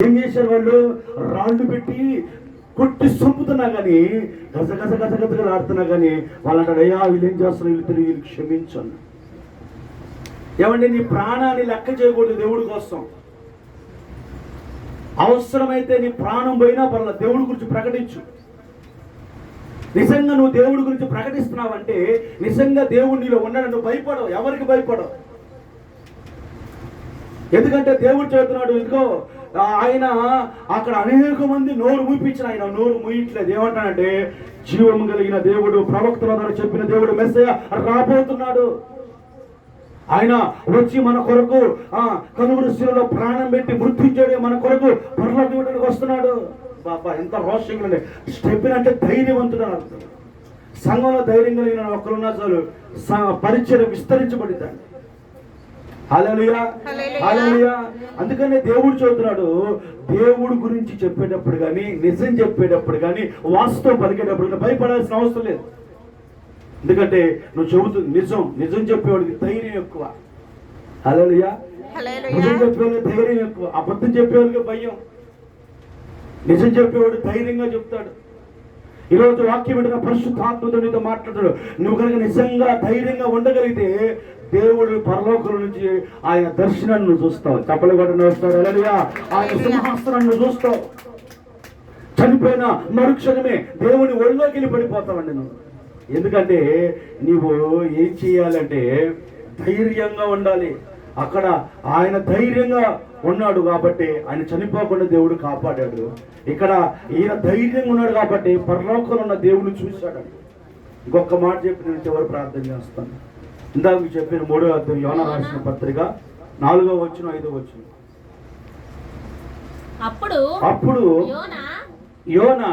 ఏం చేశారు వాళ్ళు? రాళ్ళు పెట్టి కొట్టి చంపుతున్నా కానీ గజ గజ గజ గజగలు ఆడుతున్నా కానీ వాళ్ళు అంటాడు అయ్యా వీళ్ళు ఏం చేస్తారు వీళ్ళు వీళ్ళు ఏమంటే నీ ప్రాణాన్ని లెక్క చేయకూడదు దేవుడి కోసం. అవసరమైతే నీ ప్రాణం పోయినా పర్ల దేవుడి గురించి ప్రకటించు. నిజంగా నువ్వు దేవుడి గురించి ప్రకటిస్తున్నావంటే నిజంగా దేవుడు నీలో ఉన్నాడు నువ్వు భయపడవు. ఎవరికి భయపడవు? ఎందుకంటే దేవుడు చెబుతున్నాడు ఇదిగో ఆయన అక్కడ అనేక మంది నోరు మూపించిన ఆయన నోరు మూయట్లేదు ఏమంటాడంటే జీవం కలిగిన దేవుడు ప్రవక్తల ద్వారా చెప్పిన దేవుడు మెస్సయ రాబోతున్నాడు. ఆయన వచ్చి మన కొరకు ఆ కనుగురు శిలలో ప్రాణం పెట్టి మృత్యుంచాడు మన కొరకు పరలోకి వస్తున్నాడు. బాబా ఎంత రోషంగా ఉండే అంటే ధైర్యవంతుడు? అని అర్థం సంఘంలో ధైర్యం కలిగిన ఒకరున్నా చాలు పరిచయం విస్తరించబడిందండి హల్లెలూయా. అందుకనే దేవుడు చెబుతున్నాడు దేవుడు గురించి చెప్పేటప్పుడు కానీ నిజం చెప్పేటప్పుడు కానీ వాస్తవం పలికేటప్పుడు కానీ భయపడాల్సిన అవసరం లేదు. ఎందుకంటే నువ్వు చెబుతుంది నిజం నిజం చెప్పేవాడికి ధైర్యం ఎక్కువ. హల్లెలూయా. నిజం చెప్పేవాడికి ధైర్యం ఎక్కువ. అబద్ధం చెప్పేవాడికి భయం. నిజం చెప్పేవాడు ధైర్యంగా చెప్తాడు. ఈరోజు వాక్యం వింటున్న పరిశుద్ధాత్మతో నీతో మాట్లాడతాడు. నువ్వు కనుక నిజంగా ధైర్యంగా ఉండగలిగితే దేవుడు పరలోకం నుంచి ఆయన దర్శనాన్ని నువ్వు చూస్తావు. చెప్పలు కూడా వస్తాడు. అలలియా ఆయన సింహాసనాన్ని నువ్వు చూస్తావు. చనిపోయిన మరుక్షణమే దేవుని ఒళ్ళోకి వెళ్ళి పడిపోతావండి నువ్వు. ఎందుకంటే నీవు ఏం చేయాలంటే ధైర్యంగా ఉండాలి. అక్కడ ఆయన ధైర్యంగా ఉన్నాడు కాబట్టి ఆయన చనిపోకుండా దేవుడు కాపాడాడు. ఇక్కడ ఈయన ధైర్యంగా ఉన్నాడు కాబట్టి పరలోకంలో ఉన్న దేవుని చూశాడు. ఇంకొక మాట చెప్పి నేను చివరి ప్రార్థన చేస్తాను. ఇందాక మీకు చెప్పిన మూడో అర్థం యోన రాసిన పత్రిక నాలుగో వచ్చిన ఐదో వచ్చిన అప్పుడు అప్పుడు యోనా